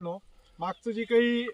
No. मागचं जे काही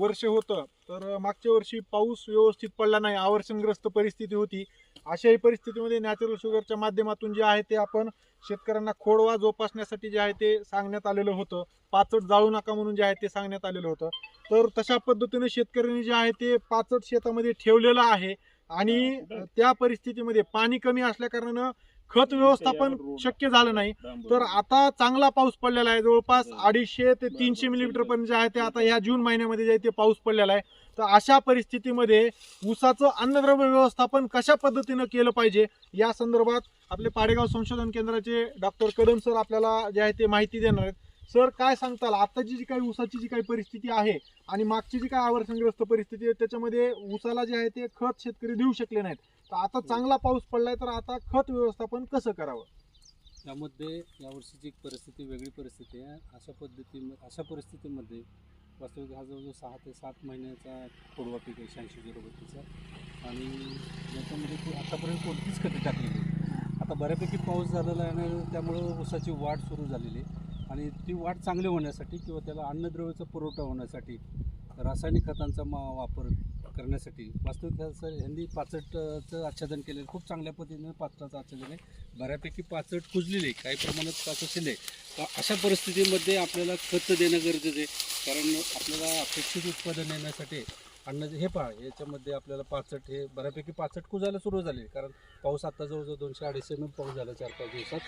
वर्ष होतं तर मागच्या वर्षी पाऊस व्यवस्थित पडला नाही. आवर्षणग्रस्त परिस्थिती होती. अशाही परिस्थितीमध्ये नॅचरल शुगरच्या माध्यमातून जे आहे ते आपण शेतकऱ्यांना खोडवा जोपासण्यासाठी जे आहे ते सांगण्यात आलेलं होतं. पाचट जाळू नका म्हणून जे आहे ते सांगण्यात आलेलं होतं. तर तशा पद्धतीने शेतकऱ्यांनी जे आहे ते पाचट शेतामध्ये ठेवलेलं आहे. आणि त्या परिस्थितीमध्ये पाणी कमी असल्या कारणानं खत व्यवस्थापन शक्य झालं नाही. तर आता चांगला पाऊस पडलेला आहे. जवळपास अडीचशे ते तीनशे मिलीमीटर पर्यंत जे आहे ते आता या जून महिन्यामध्ये जे आहे ते पाऊस पडलेला आहे. तर अशा परिस्थितीमध्ये ऊसाचं अन्नद्रव्य व्यवस्थापन कशा पद्धतीनं केलं पाहिजे? या संदर्भात आपले पाडेगाव संशोधन केंद्राचे डॉक्टर कदम सर आपल्याला जे आहे ते माहिती देणार आहेत. सर काय सांगताल? आताची जी काही ऊसाची जी काही परिस्थिती आहे आणि मागची जी काही आवर्षणग्रस्त परिस्थिती आहे त्याच्यामध्ये ऊसाला जे आहे ते खत शेतकरी देऊ शकले नाहीत. तर आता चांगला पाऊस पडलाय तर आता खत व्यवस्थापन कसं करावं? त्यामध्ये यावर्षीची एक परिस्थिती वेगळी परिस्थिती आहे. अशा पद्धती अशा परिस्थितीमध्ये वास्तविक हा जवळजवळ सहा ते सात महिन्याचा कोडवा पीक आहे शहाऐंशी झिरो बत्तीसचा. आणि याच्यामध्ये आतापर्यंत कोणतीच खते टाकलेली आता बऱ्यापैकी पाऊस झालेला आहे आणि त्यामुळं ऊसाची वाढ सुरू झालेली आहे. आणि ती वाढ चांगली होण्यासाठी किंवा त्याला अन्नद्रव्याचा पुरवठा होण्यासाठी रासायनिक खतांचा मा वापर करण्यासाठी. वास्तविक सर ह्यांनी पाचटचं आच्छादन केलेलं खूप चांगल्या पद्धतीनं पाचटाचं आच्छादन आहे. बऱ्यापैकी पाचट कुजलेले काही प्रमाणात पाचट तर अशा परिस्थितीमध्ये आपल्याला खत देणं गरजेचं आहे. कारण आपल्याला अपेक्षित उत्पादन येण्यासाठी अन्न हे पहा याच्यामध्ये आपल्याला पाचट हे बऱ्यापैकी पाचट कुजायला सुरू झाले. कारण पाऊस आता जवळजवळ दोनशे अडीचशे एम पाऊस झाला चार पाच दिवसात.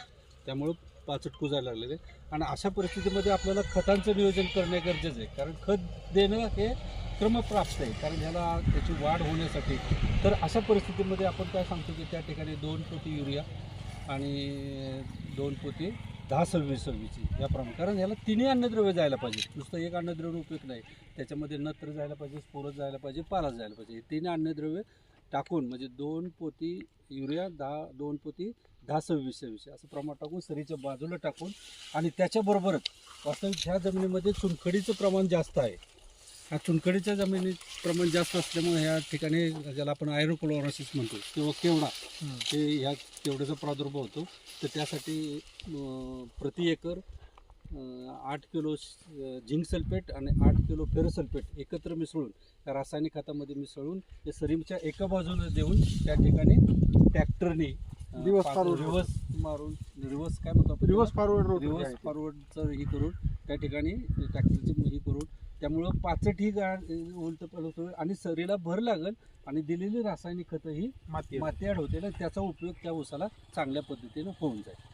त्यामुळं पाचट कुजायला लागलेले. आणि अशा परिस्थितीमध्ये आपल्याला खतांचं नियोजन करणे गरजेचं आहे. कारण खत देणं हे क्रमप्राप्त आहे कारण ह्याला त्याची वाढ होण्यासाठी. तर अशा परिस्थितीमध्ये आपण काय सांगतो की त्या ठिकाणी दोन पोती युरिया आणि दोन पोती दहा सव्वीस सव्वीसची याप्रमाणे कारण ह्याला तिन्ही अन्नद्रव्य जायला पाहिजे. नुसतं एक अन्नद्रव्य उपयोग नाही. त्याच्यामध्ये नत्र जायला पाहिजे स्पोरस जायला पाहिजे पालाच जायला पाहिजे. हे तिन्ही अन्नद्रव्य टाकून म्हणजे दोन पोती युरिया दहा दोन पोती दहा सव्वीस सव्वीस असं प्रमाण टाकून सरीच्या बाजूला टाकून आणि त्याच्याबरोबरच वास्तविक ह्या जमिनीमध्ये चुनखडीचं प्रमाण जास्त आहे. ह्या चुनखडीच्या जमिनीत प्रमाण जास्त असल्यामुळे ह्या ठिकाणी ज्याला आपण आयरोक्लोरोसिस म्हणतो किंवा केवडा ते ह्या केवड्याचा प्रादुर्भाव होतो. तर त्यासाठी प्रति एकर आठ किलो झिंक सल्फेट आणि आठ किलो फेरोसल्फेट एकत्र मिसळून त्या रासायनिक खतामध्ये मिसळून ते सरीमच्या एका बाजूला देऊन त्या ठिकाणी ट्रॅक्टरने forward. रिवर्स मारून रिवर्स काय म्हणतो आपण रिव्हर्स फॉरवर्ड रोड रिव्हर्स फॉरवर्डचं हे करून त्या ठिकाणी ट्रॅक्टरची हे करून त्यामुळं पाचट ही गा उलट होईल आणि सरीला भर लागेल आणि दिलेली रासायनिक खतं ही माती माती ॲड होते आणि त्याचा उपयोग त्या ऊसाला चांगल्या पद्धतीनं होऊन जाईल.